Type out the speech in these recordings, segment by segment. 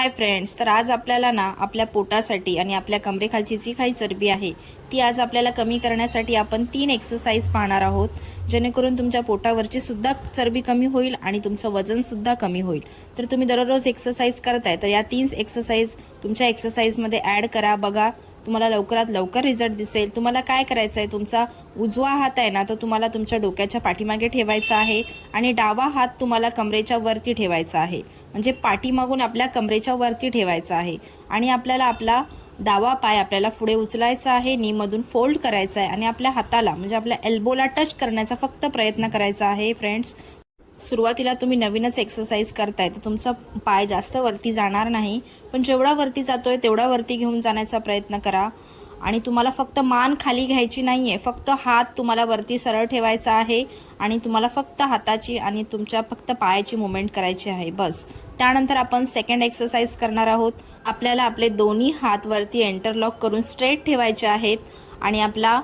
Hi friends तर आज आपल्याला ना आपल्या पोटासाठी आणि आपल्या कमरेखालची जी काही चरबी आहे ती आज आपल्याला कमी करण्यासाठी आपण तीन एक्सरसाइज पाहणार आहोत. जेणेकरून तुमच्या पोटावरची सुद्धा चरबी कमी होईल आणि तुमचं वजन सुद्धा कमी होईल. तर तुम्ही दररोज एक्सरसाइज करताय तर या तीन एक्सरसाइज तुमच्या एक्सरसाइजमध्ये ॲड करा बघा. तुम्हाला लवकरात लवकर रिझल्ट दिसेल. तुम्हाला काय करायचं आहे तुमचा उजवा हात आहे ना तो तुम्हाला तुमच्या डोक्याच्या पाठीमागे ठेवायचा आहे आणि डावा हात तुम्हाला कमरेच्या वरती ठेवायचा आहे. म्हणजे पाठीमागून आपल्या कमरेच्या वरती ठेवायचा आहे. आणि आपल्याला आपला डावा पाय आपल्याला पुढे उचलायचा आहे नीमधून फोल्ड करायचा आहे आणि आपल्या हाताला म्हणजे आपल्या एल्बोला टच करण्याचा फक्त प्रयत्न करायचा आहे फ्रेंड्स सुरुवातीला तुम्ही नवीनच एक्सरसाइज करताय तर तुमचा पाय जास्त वरती जाणार नाही. पण जेवढा वरती जातोय तेवढा वरती घेऊन जाण्याचा प्रयत्न करा. आणि तुम्हाला फक्त मान खाली घ्यायची नाही आहे फक्त हात तुम्हाला वरती सरळ ठेवायचा आहे आणि तुम्हाला फक्त हाताची आणि तुमच्या फक्त पायाची मुवमेंट करायची आहे. बस. त्यानंतर आपण सेकंड एक्सरसाइज करणार आहोत. आपल्याला आपले दोन्ही हात वरती एंटरलॉक करून स्ट्रेट ठेवायचे आहेत आणि आपला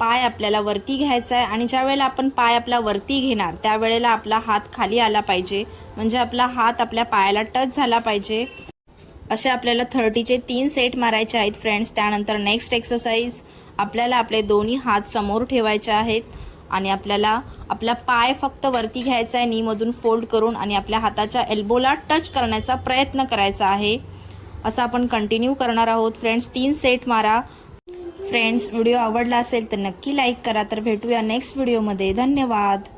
पाय आपल्याला वरती घ्यायचा आहे आणि ज्या वेळेला आपण पाय आपला वरती घेणार त्यावेळेला आपला हात खाली आला पाहिजे. म्हणजे आपला हात आपल्या पायाला टच झाला पाहिजे. असे आपल्याला थर्टीचे तीन सेट मारायचे आहेत फ्रेंड्स त्यानंतर नेक्स्ट एक्सरसाइज आपल्याला आपले दोन्ही हात समोर ठेवायचे आहेत आणि आपल्याला आपला पाय फक्त वरती घ्यायचा आहे नीमधून फोल्ड करून आणि आपल्या हाताच्या एल्बोला टच करण्याचा प्रयत्न करायचा आहे. असं आपण कंटिन्यू करणार आहोत. फ्रेंड्स तीन सेट मारा. फ्रेंड्स व्हिडिओ आवडला असेल तर नक्की लाईक करा. तर भेटूया नेक्स्ट व्हिडिओमध्ये धन्यवाद.